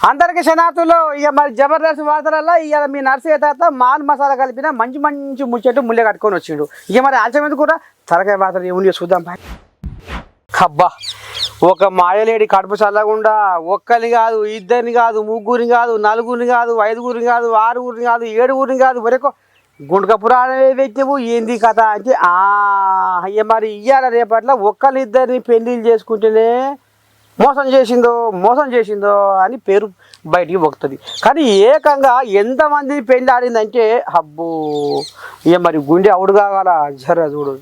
అందరికి శనాతులు ఇక మరి జబర్దస్త్ వార్తలలో ఇక మీ నర్సయ్య తాత మాన్ మసాలా కలిపిన మంచి మంచి ముచ్చట్టు ముళ్ళే కట్టుకొని వచ్చిండు. ఇక మరి ఆలస్యం ఎందుకు కూడా? తలకాయ వార్తలు ఏముంది చూద్దాం బాయ్ అబ్బా ఒక మాయలేడి కడుపు చల్లకుండా ఒక్కరిని కాదు ఇద్దరిని కాదు ముగ్గురిని కాదు నలుగురిని కాదు ఐదుగురిని కాదు ఆరుగురిని కాదు ఏడుగురిని కాదు వరకు గుండక పురాణమే వ్యక్తివు ఏంది కథ? అంటే ఆ ఇక మరి ఇయ్యాల రేపట్ల ఒక్కరిద్దరిని ఇద్దరిని పెళ్ళిళ్ళు చేసుకుంటేనే మోసం చేసిందో మోసం చేసిందో అని పేరు బయటికి పోతుంది కానీ ఏకంగా ఎంతమంది పెళ్ళి ఆడిందంటే అబ్బో ఏ మరి గుండె అవుడు కావాలా? జర చూడు.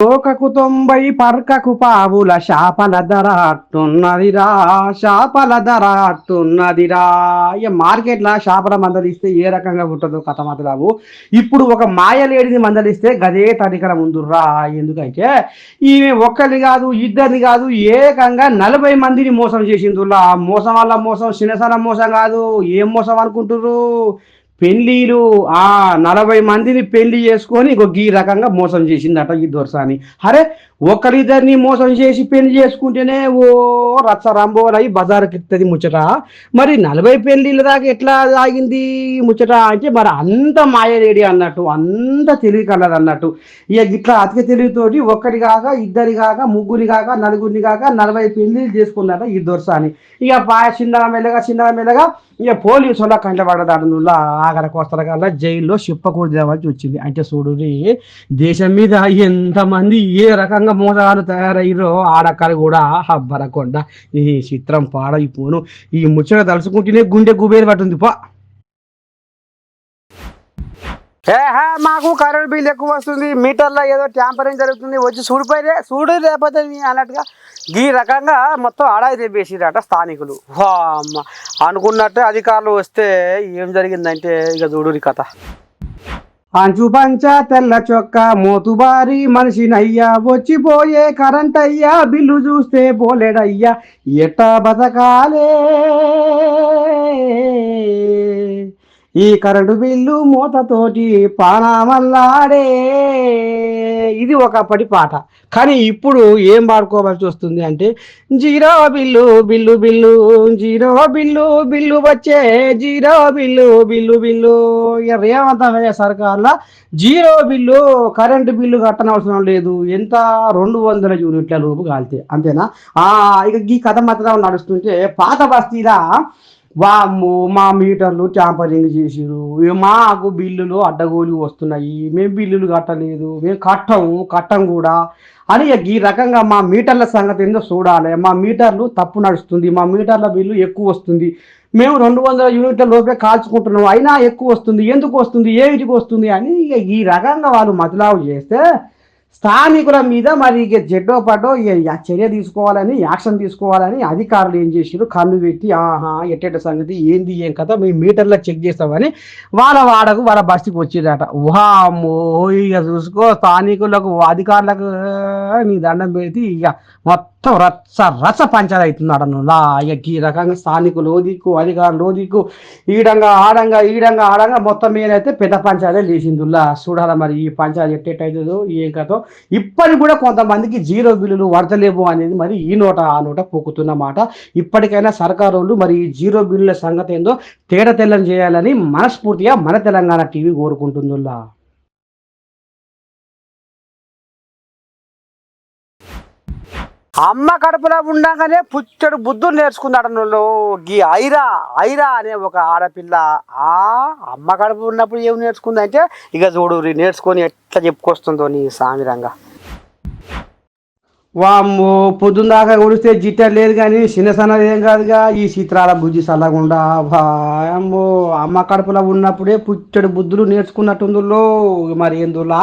తోకకు తొంభై పర్కకు పావుల శాపల ధర అట్టున్నదిరా శాపల ధర అట్టున్నదిరా. ఇక మార్కెట్లో శాపల మందలిస్తే ఏ రకంగా ఉంటుందో కథ మాత్రము ఇప్పుడు ఒక మాయలేడిని మందలిస్తే గదే తడికల ముందురా ఎందుకంటే ఈమె ఒక్కరిని కాదు ఇద్దరిని కాదు ఏకంగా నలభై మందిని మోసం చేసిందిలా మోసం వల్ల మోసం చిన్నసన మోసం కాదు. ఏం మోసం అనుకుంటుర్రు? పెళ్ళిలు ఆ నలభై మందిని పెళ్ళి చేసుకొని ఇంకో ఈ రకంగా మోసం చేసిందట ఈ దొరసాని. అరే ఒకరిద్దరిని మోసం చేసి పెళ్ళి చేసుకుంటేనే ఓ రచ్చ రంబోలు అయి బజారుకి ఎత్తది ముచ్చట. మరి నలభై పెళ్ళిళ్ళ దాకా ఎట్లా సాగింది ముచ్చట అంటే మరి అంత మాయలేడి అన్నట్టు అంత తెలివి కలదు అన్నట్టు. ఇక ఇట్లా అతిక తెలివితోటి ఒక్కరి కాక ఇద్దరి కాక ముగ్గురి కాక నలుగురిని కాక నలభై పెళ్ళిళ్ళు చేసుకున్నట ఈ దొరసాని. ఇక పాయ చిన్నగా మెల్లగా చిన్నగా మెల్లగా ఇక పోలీసు వాళ్ళ కంట ఆగర కోస్తల కల్లా జైల్లో చెప్పకూడదేమని వచ్చింది. అంటే చూడు దేశం మీద ఎంతమంది ఏ రకంగా మోసాలు తయారయ్యారో ఆడక్కలు కూడా హబ్బరకొండ ఈ చిత్రం పాడైపోను. ఈ ముచ్చట తలుచుకుంటేనే గుండె గుబేరు పట్టుంది. పా. ఏహా మాకు కరెంట్ బిల్ ఎక్కువ వస్తుంది. మీటర్లో ఏదో ట్యాంపరింగ్ జరుగుతుంది. వచ్చి చూడిపోయితే చూడు లేకపోతే అన్నట్టుగా ఈ రకంగా మొత్తం ఆడాయి తెప్పేసిరట స్థానికులు. వామ్మ. అనుకున్నట్టు అధికారులు వస్తే ఏం జరిగిందంటే ఇక చూడురి కథ. అంచుపంచ తెల్ల చొక్క మోతుబారి మనిషినయ్యా వచ్చిపోయే కరెంట్ అయ్యా బిల్లు చూస్తే పోలేడయ్యా ఎట్ట బతకాలే? ఈ కరెంటు బిల్లు మూతతోటి పానామల్లాడే. ఇది ఒకప్పటి పాట. కానీ ఇప్పుడు ఏం పాడుకోవాల్సి వస్తుంది అంటే zero bill bill bill zero bill bill వచ్చే జీరో బిల్లు బిల్లు బిల్లు. రేవంతమయ్య సర్కార్ల జీరో బిల్లు కరెంటు బిల్లు కట్టనవసరం లేదు. ఎంత? రెండు వందల యూనిట్ల లోపు కాలితే. అంతేనా? ఇక ఈ కథ మాత్రం నడుస్తుంటే పాత బస్తీలా వాము మా మీటర్లు ట్యాంపరింగ్ చేసిరు మాకు బిల్లులు అడ్డగోలు వస్తున్నాయి. మేము బిల్లులు కట్టలేదు. మేము కట్టము కట్టం కూడా. అని ఈ రకంగా మా మీటర్ల సంగతి ఏందో చూడాలి. మా మీటర్లు తప్పు నడుస్తుంది. మా మీటర్ల బిల్లు ఎక్కువ వస్తుంది. మేము రెండు వందల యూనిట్ల లోపే కాల్చుకుంటున్నాం. అయినా ఎక్కువ వస్తుంది. ఎందుకు వస్తుంది? ఏమిటికి వస్తుంది? అని ఇక ఈ రకంగా వాళ్ళు మతలావు చేస్తే స్థానికుల మీద మరి ఇక జెడ్డో పడ్డో ఇక చర్య తీసుకోవాలని యాక్షన్ తీసుకోవాలని అధికారులు ఏం చేసారు కన్ను పెట్టి ఆహా ఎట్టెట్ట సంగతి ఏంది ఏం కథ? మేము మీటర్లో చెక్ చేస్తామని వాళ్ళ వాడకు వాళ్ళ బస్తికి వచ్చేదట వామ్మో ఇక చూసుకో స్థానికులకు అధికారులకు నీ దండం పెడితే ఇక మొత్తం రచ్చ రచ్చ పంచాయతీ అవుతున్నాడు ఇక ఈ రకంగా స్థానికులు ఓదికు దిక్కు అధికారులు ఓదికు దిక్కు ఈడంగా ఆడంగా ఈడంగా ఆడంగా మొత్తం మీదైతే పెద్ద పంచాయతీ లేచిందిలా చూడాల మరి ఈ పంచాయతీ ఎట్టేటైతుందో ఏం కథో ఇప్పటికి కూడా కొంతమందికి జీరో బిల్లులు వడతలేవు అనేది మరి ఈ నోట ఆ నోట పోకుతున్న మాట. ఇప్పటికైనా సర్కారు మరి ఈ జీరో బిల్లుల సంగతి ఏందో తేడ తెల్లం చేయాలని మనస్ఫూర్తిగా మన తెలంగాణ టీవీ కోరుకుంటుందిలా అమ్మ కడుపులో ఉండగానే పుచ్చడు బుద్ధులు నేర్చుకున్నాడు వాళ్ళు గీ ఐరా ఐరా అనే ఒక ఆడపిల్ల. ఆ అమ్మ కడుపు ఉన్నప్పుడు ఏం నేర్చుకుందంటే ఇక చూడు నేర్చుకొని ఎట్లా చెప్పుకొస్తుందో నీ సామిరంగా వామ్మో పొద్దున్న దాకా కొడిస్తే జిట్ట లేదు కానీ చిన్న సన్నది ఏం కాదుగా? ఈ చిత్రాల బుద్ధి చల్లకుండా అమ్మో అమ్మ కడుపులో ఉన్నప్పుడే పుచ్చడి బుద్ధులు నేర్చుకున్నట్టుందులో మరి ఎందులా?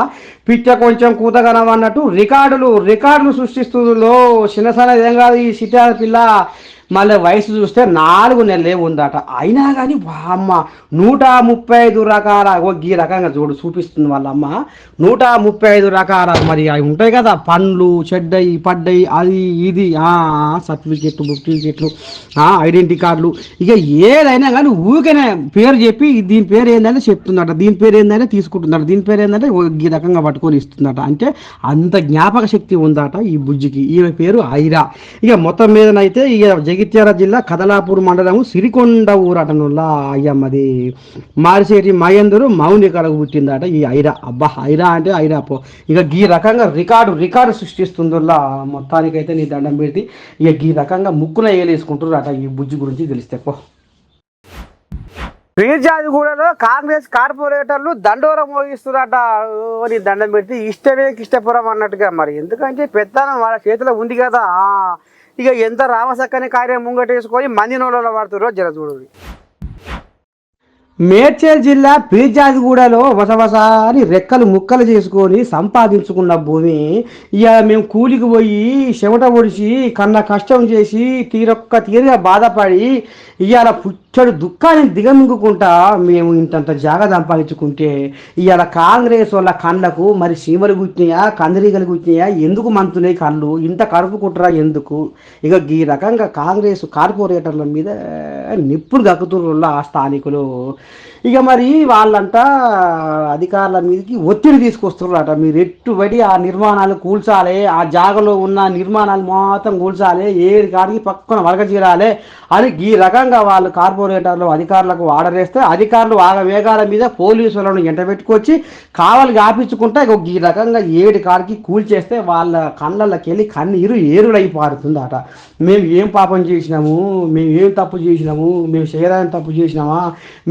పిచ్చ కొంచెం కూతగనం అన్నట్టు రికార్డులు రికార్డులు సృష్టిస్తుందో చిన్న సన్నది ఏం కాదు ఈ చిత్రాల పిల్ల. మళ్ళీ వయసు చూస్తే నాలుగు నెలలే ఉందట. అయినా కానీ అమ్మ నూట ముప్పై ఐదు రకాల ఓ ఈ రకంగా చూడు చూపిస్తుంది వాళ్ళమ్మ నూట ముప్పై ఐదు రకాల మరి అవి ఉంటాయి కదా పండ్లు చెడ్డయి పడ్డయి అది ఇది సర్టిఫికెట్లు సర్టిఫికెట్లు ఐడెంటిటీ కార్డులు. ఇక ఏదైనా కానీ ఊరికనే పేరు చెప్పి దీని పేరు ఏందంటే చెప్తుందట. దీని పేరు ఏందంటే తీసుకుంటుందట. దీని పేరు ఏంటంటే ఈ రకంగా పట్టుకొని ఇస్తుందట. అంటే అంత జ్ఞాపక శక్తి ఉందట ఈ బుజ్జికి. ఈమె పేరు ఐరా. ఇక మొత్తం మీదనైతే ఇక జగి జగిత్యాల జిల్లా కదలాపూర్ మండలం సిరికొండ ఊరటనుల్లా అయ్యమ్మది. మారిసేటి మహేందరు మౌని కడకు పుట్టిందట ఈ ఐరా. అబ్బా ఐరా అంటే ఐరా పో. ఇక ఈ రకంగా రికార్డు రికార్డు సృష్టిస్తుందిలా మొత్తానికైతే నీ దండం పెడితే ఇక ఈ రకంగా ముక్కున ఏలేసుకుంటున్నారట ఈ బుజ్జి గురించి తెలిస్తే పో. పీర్జాదిగూడలో కాంగ్రెస్ కార్పొరేటర్లు దండోరం మోగిస్తున్నారట అని నీ దండం పెడితే ఇష్టమే ఇష్టపురం అన్నట్టుగా మరి. ఎందుకంటే పెత్తనం వాళ్ళ చేతిలో ఉంది కదా. ఇక ఎంత రామసక్కని కార్యం ముంగటేసుకొని మంది నోళ్ళలో పడుతురో జర మేడ్చల్ జిల్లా పీర్జాజిగూడలో వసవస అని రెక్కలు ముక్కలు చేసుకొని సంపాదించుకున్న భూమి. ఇక మేము కూలికి పోయి చెమట ఒడిచి కన్న కష్టం చేసి తీరొక్క తీరుగా బాధపడి ఇవాళ పుచ్చడు దుఃఖాన్ని దిగమింగుకుంటా మేము ఇంతంత జాగ సంపాదించుకుంటే ఇవాళ కాంగ్రెస్ వాళ్ళ కళ్ళకు మరి సీమలు గుచ్చినాయా కందిరీగలు గుచ్చినాయా ఎందుకు మంతున్నాయి కళ్ళు? ఇంత కడుపుకుంటారా ఎందుకు? ఇక ఈ రకంగా కాంగ్రెస్ కార్పొరేటర్ల మీద నిప్పులు గక్కుతుర్రులా ఆ స్థానికులు. ఇక మరి వాళ్ళంతా అధికారుల మీదకి ఒత్తిడి తీసుకొస్తున్నారట. మీరు ఎట్టుబడి ఆ నిర్మాణాలు కూల్చాలి ఆ జాగలో ఉన్న నిర్మాణాలు మొత్తం కూల్చాలి ఏడు కాడికి పక్కన వరగజీరాలి అని ఈ రకంగా వాళ్ళు కార్పొరేటర్లు అధికారులకు ఆర్డర్ వేస్తే అధికారులు ఆగ వేగాల మీద పోలీసులను ఎంటబెట్టుకొచ్చి కావాలి ఆపించుకుంటా ఇక ఈ రకంగా ఏడు కాడికి కూల్చేస్తే వాళ్ళ కళ్ళకి వెళ్ళి కన్నీరు ఏరులై పారుతుందట. మేము ఏం పాపం చేసినాము? మేము ఏం తప్పు చేసినాము? మేము చేయడానికి తప్పు చేసినామా?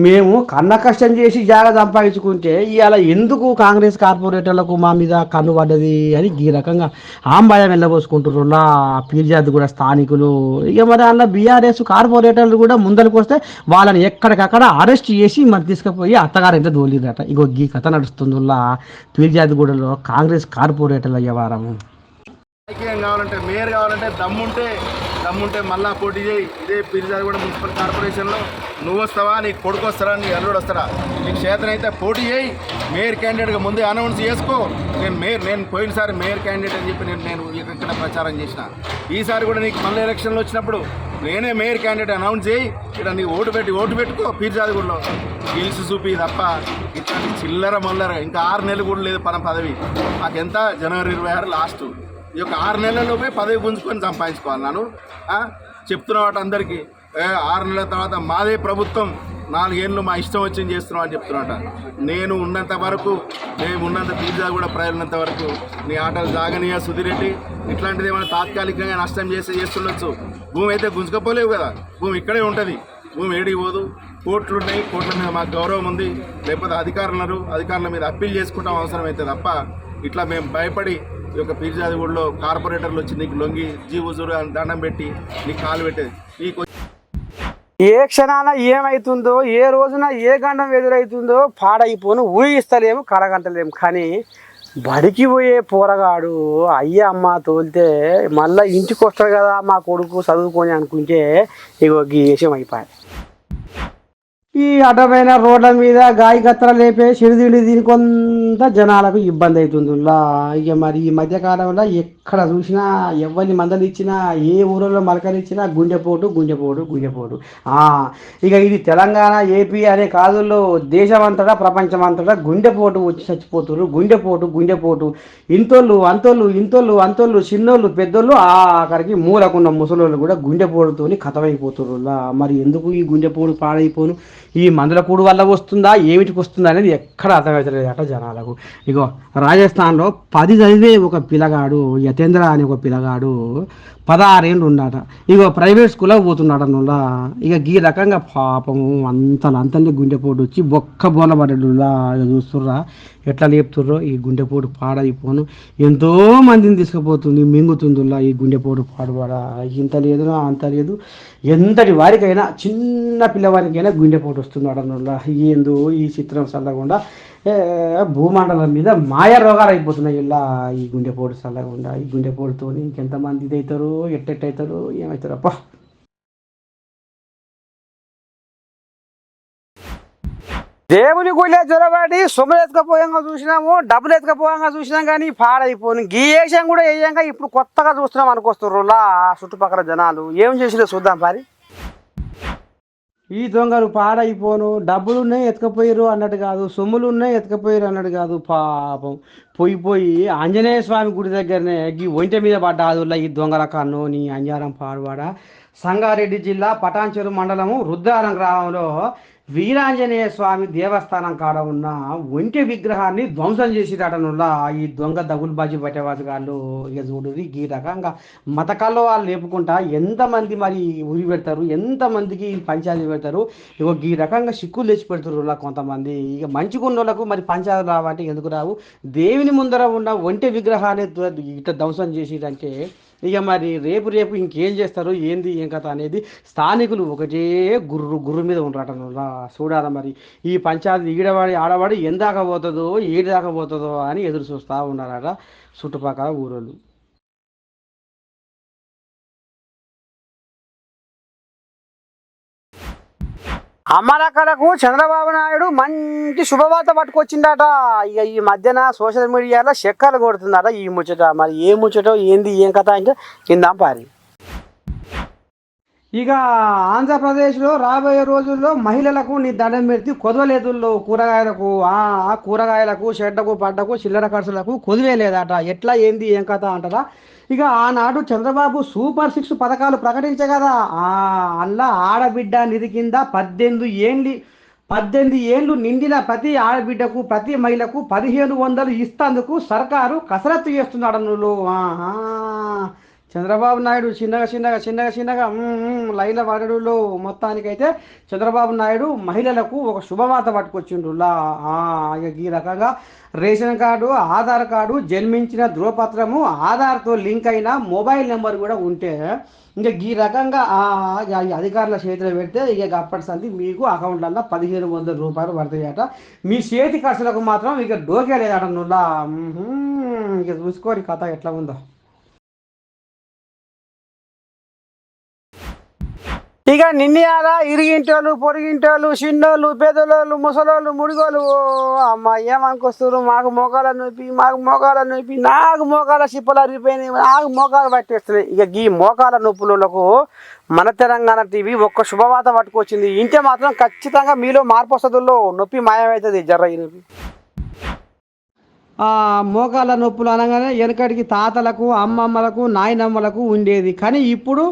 మేము కన్న కష్టం చేసి జాగా సంపాదించుకుంటే ఇవాళ ఎందుకు కాంగ్రెస్ కార్పొరేటర్లకు మా మీద కన్ను పడ్డది అని ఈ రకంగా ఆంబాయం వెళ్ళబోసుకుంటున్నారు పీర్జాతి కూడా స్థానికులు. ఇక మరి అలా బీఆర్ఎస్ కార్పొరేటర్లు కూడా ముందరకు వస్తే వాళ్ళని ఎక్కడికక్కడ అరెస్ట్ చేసి మరి తీసుకుపోయి అత్తగారు ఎంత దోలిదట ఇగో ఈ కథ నడుస్తుందిలా. పీర్జాతిగూడలో కాంగ్రెస్ కార్పొరేటర్ల వ్యవహారం. రాజకీయం కావాలంటే మేయర్ కావాలంటే దమ్ముంటే దమ్ముంటే మళ్ళా పోటీ చేయి. ఇదే పిరిజాదిగూడ మున్సిపల్ కార్పొరేషన్లో. నువ్వు వస్తావా నీ కొడుకు వస్తారా నీ అల్లుడు వస్తారా నీకు చేతనైతే పోటీ చేయి. మేయర్ క్యాండిడేట్గా ముందే అనౌన్స్ చేసుకో. నేను మేయర్ నేను పోయినసారి మేయర్ క్యాండిడేట్ అని చెప్పి నేను నేను ఇక్కడ ప్రచారం చేసిన. ఈసారి కూడా నీకు మళ్ళీ ఎలక్షన్లు వచ్చినప్పుడు నేనే మేయర్ క్యాండిడేట్ అనౌన్స్ చేయి. ఇక్కడ నీ ఓటు పెట్టి ఓటు పెట్టుకో పీర్జాదిగూడలో గెలిచి చూపి తప్ప ఇట్లాంటి చిల్లర మల్లర ఇంకా ఆరు నెలలు కూడా లేదు పన పదవి. మాకెంత? జనవరి ఇరవై ఆరు లాస్ట్. ఈ యొక్క ఆరు నెలల్లోపే పదవి పుంజుకొని సంపాదించుకోవాలి నన్ను ఆ? వాటి అందరికీ. ఆరు నెలల తర్వాత మాదే ప్రభుత్వం నాలుగేళ్ళు మా ఇష్టం వచ్చింది చేస్తున్నాం అని చెప్తున్నట నేను ఉన్నంత వరకు మేము ఉన్నంత పిజ్జా కూడా ప్రజలున్నంత వరకు నీ ఆటలు జాగనీయ సుధిరెడ్డి ఇట్లాంటిది ఏమైనా తాత్కాలికంగా నష్టం చేసి చేస్తుండొచ్చు. భూమి అయితే గుంజుకపోలేవు కదా. భూమి ఇక్కడే ఉంటుంది. భూమి ఏడికి పోదు. కోట్లు ఉన్నాయి కోట్ల మీద మాకు గౌరవం ఉంది. లేకపోతే అధికారులు అధికారుల మీద అప్పీల్ చేసుకుంటాం అవసరం అయితే తప్ప ఇట్లా మేము భయపడి ఈ యొక్క పీర్జాది ఊళ్ళో కార్పొరేటర్లు వచ్చి నీకు లొంగి జీవుజురు అని దండం పెట్టి నీకు కాలు పెట్టేది. నీకు ఏ క్షణాన ఏమవుతుందో ఏ రోజున ఏ గండం ఎదురవుతుందో పాడైపోను ఊహిస్తలేము కడగంటలేము కానీ బడికి పోయే పోరగాడు అయ్య అమ్మ తోలితే మళ్ళీ ఇంటికి వస్తాడు కదా మా కొడుకు చదువుకొని అనుకుంటే ఇగో ఈ విషయం అయిపోయింది ఈ అడ్డమైన రోడ్ల మీద గాయ గత్తర లేపే చిరుదిండి దీని కొంత జనాలకు ఇబ్బంది అవుతుందిలా ఇక మరి ఈ మధ్యకాలంలో ఎక్కడ చూసినా ఎవరిని మందలిచ్చినా ఏ ఊరిలో మలకలిచ్చినా గుండెపోటు గుండెపోటు గుండెపోటు ఇక ఇది తెలంగాణ ఏపీ అనే కాదుల్లో దేశమంతటా ప్రపంచమంతటా గుండెపోటు వచ్చి చచ్చిపోతున్నారు గుండెపోటు గుండెపోటు ఇంతోళ్ళు అంతోళ్ళు ఇంతోళ్ళు అంతోళ్ళు చిన్నోళ్ళు పెద్దోళ్ళు ఆఖరికి మూలకున్న ముసలోళ్ళు కూడా గుండెపోటుతోని కథమైపోతున్నారు మరి ఎందుకు ఈ గుండెపోటు పాడైపోను? ఈ మందుల కూడు వల్ల వస్తుందా? ఏమిటికి వస్తుందా అనేది ఎక్కడ అర్థమవుతలేదట జనాలకు. ఇగో రాజస్థాన్లో పది చదివే ఒక పిల్లగాడు యతేంద్ర అనే ఒక పిల్లగాడు పదహారేళ్ళు ఉన్నాట ఇగో ప్రైవేట్ స్కూల్లో పోతున్నాడు అనులా ఇక ఈ రకంగా పాపము అంత అంతనే గుండెపోటు వచ్చి బొక్క బోన పడ్డాడులా ఇక చూస్తుర్రా ఎట్లా లేపుతుర్రో ఈ గుండెపోటు పాడైపోను. ఎంతో మందిని తీసుకుపోతుంది మింగుతుందిలా ఈ గుండెపోటు పాడుబడా. ఇంత లేదు అంత లేదు. ఎంతటి వారికైనా చిన్న పిల్లవారికైనా గుండెపోటు వస్తుంది అడనుల్లా ఏందో ఈ చిత్రం చల్లకుండా ఏ, భూమండలం మీద మాయ రోగాలు అయిపోతున్నాయి ఇలా. ఈ గుండెపోటు చల్లకుండా ఈ గుండెపోటుతో ఇంకెంతమంది ఇదవుతారు ఎట్టెట్టవుతారు ఏమవుతారు అప్ప దేవుని గుళ్ళే జ్వరబడి సొమ్ములు ఎత్తుకపోయాంగా చూసినాము డబ్బులు ఎత్తుకపోయాంగా చూసినాం కానీ పాడైపోను గీ వేషం కూడా వేయంగా ఇప్పుడు కొత్తగా చూస్తున్నాం అనుకొస్తుర్రులా చుట్టుపక్కల జనాలు. ఏం చేసినా చూద్దాం పారి. ఈ దొంగలు పాడైపోను డబ్బులు ఉన్నాయి ఎత్తుకపోయారు అన్నట్టు కాదు సొమ్ములు ఉన్నాయి ఎత్తుకపోయారు అన్నట్టు కాదు పాపం. పోయి పోయి ఆంజనేయ స్వామి గుడి దగ్గరనే ఈ ఒంటె మీద పడ్డ ఆదుల్లా ఈ దొంగల కన్ను నీ అంజారం పాడువాడ? సంగారెడ్డి జిల్లా పటాన్చెరు మండలము రుద్రారం గ్రామంలో వీరాంజనేయ స్వామి దేవస్థానం కాడ ఉన్న ఒంటె విగ్రహాన్ని ధ్వంసం చేసిరటనుల్లా ఈ దొంగ దగులుబాజీ పట్టేవాసుగాళ్ళు ఇక చూడు ఈ రకంగా మతకాల్లో వాళ్ళు లేపుకుంటా ఎంతమంది మరి ఉరి పెడతారు ఎంతమందికి పంచాయతీ పెడతారు ఇగో ఈ రకంగా సిక్కులు తెచ్చి పెడుతున్నారు కొంతమంది. ఇక మంచిగున్నోళ్ళకు మరి పంచాయతీ రావంటే ఎందుకు రావు? దేవుని ముందర ఉన్న ఒంటె విగ్రహాన్ని ఇట్లా ధ్వంసం అంటే ఇక మరి రేపు రేపు ఇంకేం చేస్తారు? ఏంది? ఏం కథ అనేది స్థానికులు ఒకటే గుర్రు గుర్రు మీద ఉండటం చూడాలి మరి. ఈ పంచాయతీ ఈడవాడి ఆడవాడి ఎందాక పోతుందో ఏడు దాకా పోతుందో అని ఎదురు చూస్తూ ఉన్నారట చుట్టుపక్కల ఊరోళ్ళు. అమ్మలక్కడకు చంద్రబాబు నాయుడు మంచి శుభవార్త పట్టుకొచ్చిందట. ఇక ఈ మధ్యన సోషల్ మీడియాలో చెక్కలు కొడుతుందట ఈ ముచ్చట. మరి ఏ ముచ్చటో ఏంది ఏం కథ అంటే కిందాం పారి. ఇక ఆంధ్రప్రదేశ్లో రాబోయే రోజుల్లో మహిళలకు నీ దండం పెడితే కొదవలేదుల్లో కూరగాయలకు. ఆ కూరగాయలకు చెడ్డకు పడ్డకు చిల్లర ఖర్చులకు కొదివే లేదట. ఎట్లా ఏంది ఏం కథ అంటారా ఇక ఆనాడు చంద్రబాబు సూపర్ సిక్స్ పథకాలు ప్రకటించే కదా ఆ అల్లా ఆడబిడ్డ నిధి కింద పద్దెనిమిది ఏండ్లు పద్దెనిమిది ఏండ్లు నిండిన ప్రతి ఆడబిడ్డకు ప్రతి మహిళకు పదిహేను వందలు ఇస్తందుకు సర్కారు కసరత్తు చేస్తున్నాడు నువ్వు ఆహా. చంద్రబాబు నాయుడు చిన్నగా చిన్నగా చిన్నగా చిన్నగా లైల వాడడులో మొత్తానికైతే చంద్రబాబు నాయుడు మహిళలకు ఒక శుభవార్త పట్టుకొచ్చిండులా ఇక ఈ రకంగా రేషన్ కార్డు ఆధార్ కార్డు జన్మించిన ధృవపత్రము ఆధార్తో లింక్ అయిన మొబైల్ నెంబర్ కూడా ఉంటే ఇంకా ఈ రకంగా ఇక అధికారుల చేతిలో పెడితే ఇక అప్పటి సంది మీకు అకౌంట్లలో పదిహేను వందల రూపాయలు పడతాయట. మీ చేతి ఖర్చులకు మాత్రం ఇక డోకే లేదట నువ్వులా. ఇక చూసుకోరి కథ ఎట్లా ఉందో. ఇక నిన్నయాల ఇరిగింటోళ్ళు పొరిగింటోళ్ళు చిన్నోళ్ళు పెదలోళ్ళు ముసలోళ్ళు ముడిగోళ్ళు ఓ అమ్మ ఏమనుకొస్తారు మాకు మోకాల నొప్పి మాకు మోకాల నొప్పి నాకు మోకాల చిప్పలు అరిగిపోయినాయి నాకు మోకాలు పట్టేస్తున్నాయి. ఇక ఈ మోకాల నొప్పులకు మన తెలంగాణ టీవీ ఒక్క శుభవార్త పట్టుకొచ్చింది. ఇంటే మాత్రం ఖచ్చితంగా మీలో మార్పు వస్తుందో నొప్పి మాయమవుతుంది జర్ర ఈ నొప్పి. మోకాల నొప్పులు అనగానే వెనకటికి తాతలకు అమ్మమ్మలకు నాయనమ్మలకు ఉండేది. కానీ ఇప్పుడు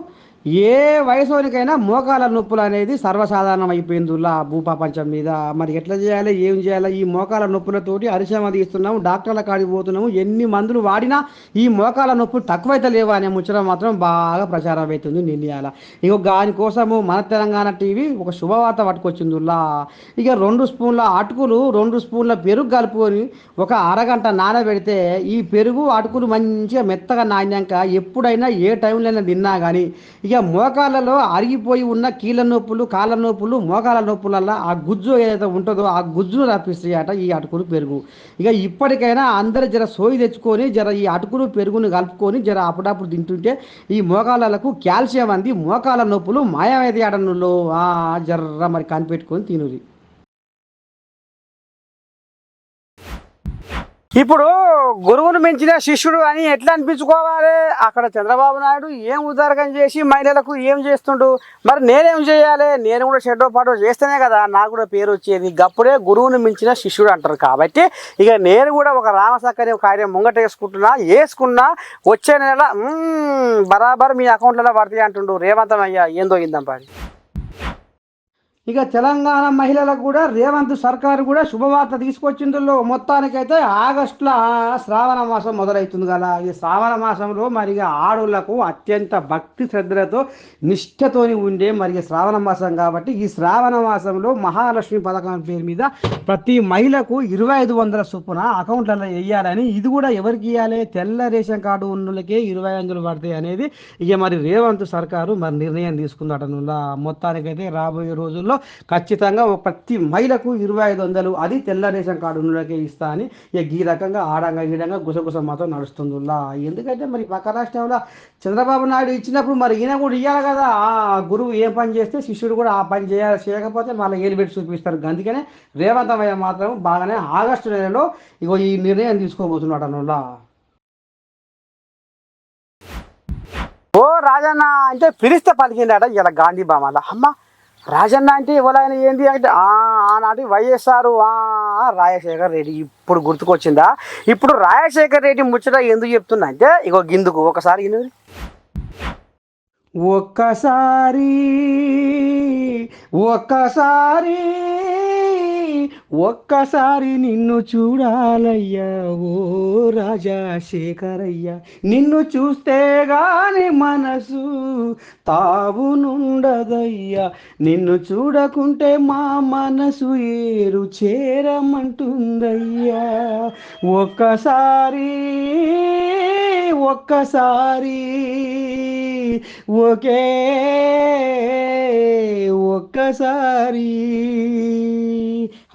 ఏ వయసునికైనా మోకాల నొప్పులు అనేది సర్వసాధారణం అయిపోయిందిలా భూపాపంచం మీద. మరి ఎట్లా చేయాలి ఏం చేయాలి? ఈ మోకాల నొప్పులతోటి అరిశమ తీస్తున్నాము డాక్టర్ల కాడికి పోతున్నాము. ఎన్ని మందులు వాడినా ఈ మోకాల నొప్పులు తక్కువైతే లేవా అనే ముచ్చట మాత్రం బాగా ప్రచారం అవుతుంది నిర్ణయాల ఇక దానికోసము మన తెలంగాణ టీవీ ఒక శుభవార్త పట్టుకొచ్చిందిలా ఇక రెండు స్పూన్ల అటుకులు రెండు స్పూన్ల పెరుగు కలుపుకొని ఒక అరగంట నానబెడితే ఈ పెరుగు అటుకులు మంచిగా మెత్తగా నానినాక ఎప్పుడైనా ఏ టైంలో తిన్నా కానీ ఇక మోకాళ్ళలో అరిగిపోయి ఉన్న కీళ్ళ నొప్పులు కాళ్ళ నొప్పులు మోకాల నొప్పులల్లా ఆ గుజ్జు ఏదైతే ఉంటుందో ఆ గుజ్జును రప్పిస్తాయి అట ఈ అటుకులు పెరుగు. ఇక ఇప్పటికైనా అందరు జర సోయి తెచ్చుకొని జర ఈ అటుకులు పెరుగును కలుపుకొని జర అప్పుడప్పుడు తింటుంటే ఈ మోకాళ్ళకు కాల్షియం అంది మోకాల నొప్పులు మాయమైతే అడనులో ఆ జర్ర మరి కనిపెట్టుకొని తినుది. ఇప్పుడు గురువును మించిన శిష్యుడు అని ఎట్లా అనిపించుకోవాలి? అక్కడ చంద్రబాబు నాయుడు ఏం ఉదారకం చేసి మహిళలకు ఏం చేస్తుండు? మరి నేనేం చేయాలి? నేను కూడా షెడ్డో పాటో చేస్తేనే కదా నాకు కూడా పేరు వచ్చేది. గప్పుడే గురువును మించిన శిష్యుడు అంటారు కాబట్టి ఇక నేను కూడా ఒక రామసక్కని కార్యం ముంగట వేసుకుంటున్నా వేసుకున్నా వచ్చే నెల బరాబర్ మీ అకౌంట్లలో పడతాయి అంటుండు రేవంతం అయ్యా ఏందో ఇందాం ఇక తెలంగాణ మహిళలకు కూడా రేవంత్ సర్కారు కూడా శుభవార్త తీసుకొచ్చిందో మొత్తానికైతే ఆగస్టులో శ్రావణ మాసం మొదలవుతుంది కదా. ఈ శ్రావణ మాసంలో మరి ఇక ఆడోళ్ళకు అత్యంత భక్తి శ్రద్ధలతో నిష్ఠతోని ఉండే మరి శ్రావణ మాసం కాబట్టి ఈ శ్రావణ మాసంలో మహాలక్ష్మి పథకం పేరు మీద ప్రతి మహిళకు ఇరవై ఐదు వందల చొప్పున అకౌంట్లలో వేయాలని ఇది కూడా ఎవరికి ఇవ్వాలి తెల్ల రేషన్ కార్డు ఉన్నోళ్ళకే ఇరవై వందలు పడతాయి అనేది ఇక మరి రేవంత్ సర్కారు మరి నిర్ణయం తీసుకుందట మొత్తానికైతే రాబోయే రోజుల్లో ఖచ్చితంగా ప్రతి మహిళకు ఇరవై ఐదు వందలు అది తెల్ల రేషన్ కార్డు ఉన్నోళ్ళకే ఇస్తా అని ఇక ఈ రకంగా ఆడంగా గీడంగా గుసగుస మాత్రం నడుస్తుందిలా. ఎందుకంటే మరి పక్క రాష్ట్రంలో చంద్రబాబు నాయుడు ఇచ్చినప్పుడు మరి ఈయన కూడా ఇవ్వాలి కదా. ఆ గురువు ఏ పని చేస్తే శిష్యుడు కూడా ఆ పని చేయాలి చేయకపోతే మళ్ళీ ఏలు పెట్టి చూపిస్తారు. అందుకనే రేవంతమయ్య మాత్రం బాగానే ఆగస్టు నెలలో ఇగో ఈ నిర్ణయం తీసుకోబోతున్నాడు అనులా. ఓ రాజన్న అంటే పిలిస్తే పలికిందట ఇలా గాంధీ బామల అమ్మ రాజన్న అంటే ఎవరైనా ఏంది అంటే ఆనాటి వైఎస్ఆర్ ఆ, రాజశేఖర్ రెడ్డి ఇప్పుడు గుర్తుకొచ్చిందా? ఇప్పుడు రాజశేఖర్ రెడ్డి ముచ్చట ఎందుకు చెప్తున్నా అంటే ఇగో గిందుకు ఒకసారి ఒక్కసారి ఒక్కసారి ఒక్కసారి నిన్ను చూడాలయ్యా ఓ రాజశేఖరయ్యా నిన్ను చూస్తే గాని మనసు తావునుండదయ్యా. నిన్ను చూడకుంటే మా మనసు ఏరు చేరమంటుందయ్యా. ఒక్కసారి ఒక్కసారి ఒకే ఒక్కసారి.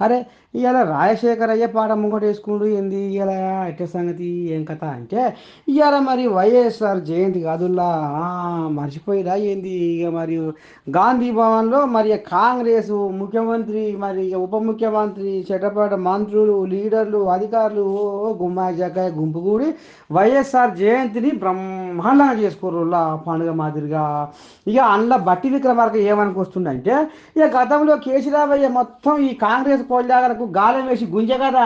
අර ఇవాళ రాజశేఖర్ అయ్యే పాట ముంగట వేసుకుండు ఏంది ఇవాళ ఎట్టే సంగతి ఏం కథ అంటే ఇవాళ మరి వైఎస్ఆర్ జయంతి కాదుల్లా మర్చిపోయిరా ఏంది ఇక మరి గాంధీ భవన్లో మరి కాంగ్రెస్ ముఖ్యమంత్రి మరి ఉప ముఖ్యమంత్రి చెట్టపాట మంత్రులు లీడర్లు అధికారులు గుమ్మాయి జగ్గాయ గుంపు కూడి వైఎస్ఆర్ జయంతిని బ్రహ్మాండంగా చేసుకోరులా పండుగ మాదిరిగా. ఇక అందులో బట్టి విక్రమార్క ఏమనుకొస్తుందంటే ఇక గతంలో కేసీరావయ్య మొత్తం ఈ కాంగ్రెస్ కోల్యాగలకు గాలం వేసి గుంజగద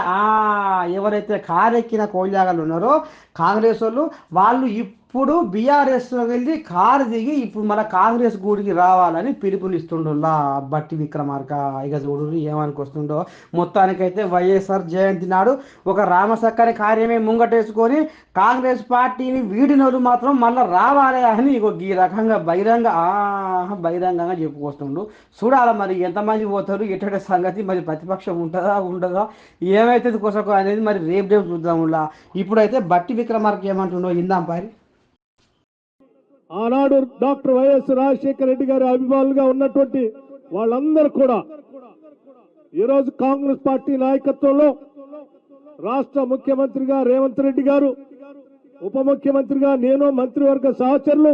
ఎవరైతే కారెక్కిన కోల్యాగలు ఉన్నారో కాంగ్రెస్ వాళ్ళు వాళ్ళు ఇప్పుడు బీఆర్ఎస్లో వెళ్ళి కారు దిగి ఇప్పుడు మన కాంగ్రెస్ గూడికి రావాలని పిలుపునిస్తుండులా బట్టి విక్రమార్క. ఇక చూడు ఏమనుకొస్తుండో మొత్తానికైతే వైఎస్ఆర్ జయంతి నాడు ఒక రామసక్కని కార్యమే ముంగటేసుకొని కాంగ్రెస్ పార్టీని వీడినోళ్ళు మాత్రం మళ్ళీ రావాలి అని ఇగో ఈ రకంగా బహిరంగ బహిరంగంగా చెప్పుకొస్తుండు. చూడాలి మరి ఎంతమంది పోతారు ఎటువంటి సంగతి మరి ప్రతిపక్షం ఉంటుందా ఉండదా ఏమైతుంది కొసకో అనేది మరి రేపు రేపు చూద్దాం ఇప్పుడైతే బట్టి విక్రమార్క ఏమంటుండో ఇందాం పారి. ఆనాడు డాక్టర్ వైఎస్ రాజశేఖర రెడ్డి గారి అభిమానులుగా ఉన్నటువంటి వాళ్ళందరూ కూడా ఈరోజు కాంగ్రెస్ పార్టీ నాయకత్వంలో రాష్ట్ర ముఖ్యమంత్రిగా రేవంత్ రెడ్డి గారు ఉప ముఖ్యమంత్రిగా నేను మంత్రివర్గ సహచరులు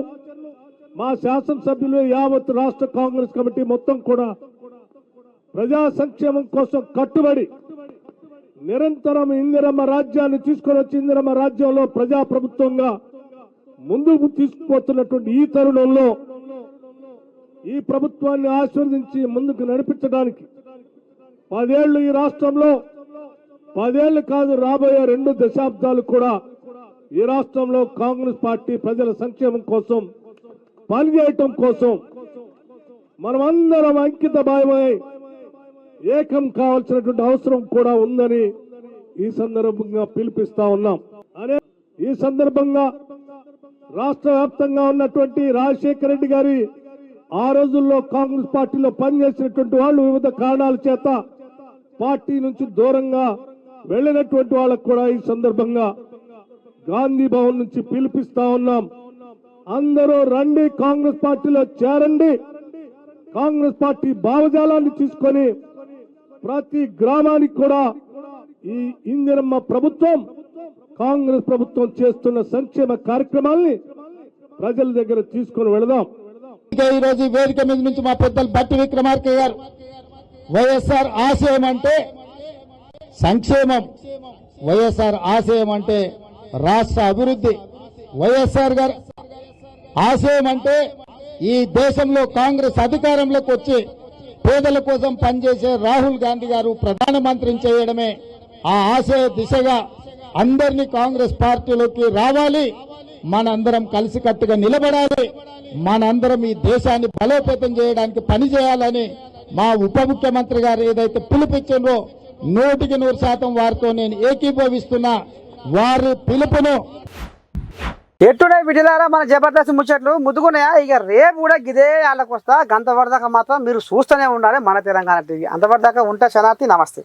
మా శాసనసభ్యులు యావత్ రాష్ట్ర కాంగ్రెస్ కమిటీ మొత్తం కూడా ప్రజా సంక్షేమం కోసం కట్టుబడి నిరంతరం ఇందిరమ్మ రాజ్యాన్ని తీసుకొని వచ్చి ఇందిరమ్మ రాజ్యంలో ప్రజా ముందుకు తీసుకుపోతున్నటువంటి ఈ తరుణంలో ఈ ప్రభుత్వాన్ని ఆశీర్వదించి ముందుకు నడిపించడానికి పదేళ్ళు ఈ రాష్ట్రంలో పదేళ్ళు కాదు రాబోయే రెండు దశాబ్దాలు కూడా ఈ రాష్ట్రంలో కాంగ్రెస్ పార్టీ ప్రజల సంక్షేమం కోసం పనిచేయటం కోసం మనమందరం అంకిత భావమై ఏకం కావాల్సినటువంటి అవసరం కూడా ఉందని ఈ సందర్భంగా పిలిపిస్తా ఉన్నాం. అనే ఈ సందర్భంగా రాష్ట్ర వ్యాప్తంగా ఉన్నటువంటి రాజశేఖర రెడ్డి గారి ఆ రోజుల్లో కాంగ్రెస్ పార్టీలో పనిచేసినటువంటి వాళ్ళు వివిధ కారణాల చేత పార్టీ నుంచి దూరంగా వెళ్ళినటువంటి వాళ్ళకు కూడా ఈ సందర్భంగా గాంధీ భవన్ నుంచి పిలిపిస్తా ఉన్నాం. అందరూ రండి కాంగ్రెస్ పార్టీలో చేరండి. కాంగ్రెస్ పార్టీ భావజాలాన్ని తీసుకొని ప్రతి గ్రామానికి కూడా ఈ ఇందిరమ్మ ప్రభుత్వం కాంగ్రెస్ ప్రభుత్వం చేస్తున్న సంక్షేమ కార్యక్రమాల్ని ప్రజల దగ్గర తీసుకుని వెళదాం. ఈ రోజు వేదిక మీద నుంచి మా పెద్దలు బట్టి విక్రమార్క గారు వైఎస్ఆర్ ఆశయం అంటే సంక్షేమం వైఎస్ఆర్ ఆశయం అంటే రాష్ట్ర అభివృద్ధి వైఎస్ఆర్ గారు ఆశయం అంటే ఈ దేశంలో కాంగ్రెస్ అధికారంలోకి వచ్చి పేదల కోసం పనిచేసే రాహుల్ గాంధీ గారు ప్రధానమంత్రిని చేయడమే ఆ ఆశయ దిశగా అందరినీ కాంగ్రెస్ పార్టీలోకి రావాలి. మనందరం కలిసికట్టుగా నిలబడాలి. మనందరం ఈ దేశాన్ని బలోపేతం చేయడానికి పని చేయాలని మా ఉప ముఖ్యమంత్రి గారు ఏదైతే పిలుపిచ్చిండ్రో నూటికి నూరు శాతం వారితో నేను ఏకీభవిస్తున్నా. వారి పిలుపును ఎట్టుడే విడిలారా మన జబర్దస్త్ ముచ్చట్లు? ముద్దుకున్నాయా ఇక రేపు కూడా గిదే వాళ్ళకి వస్తా గంతవరదాకా మాత్రం మీరు చూస్తూనే ఉండాలి మన తెలంగాణ టీవీ. అంతవరదాకా ఉంటా శనార్థి నమస్తే.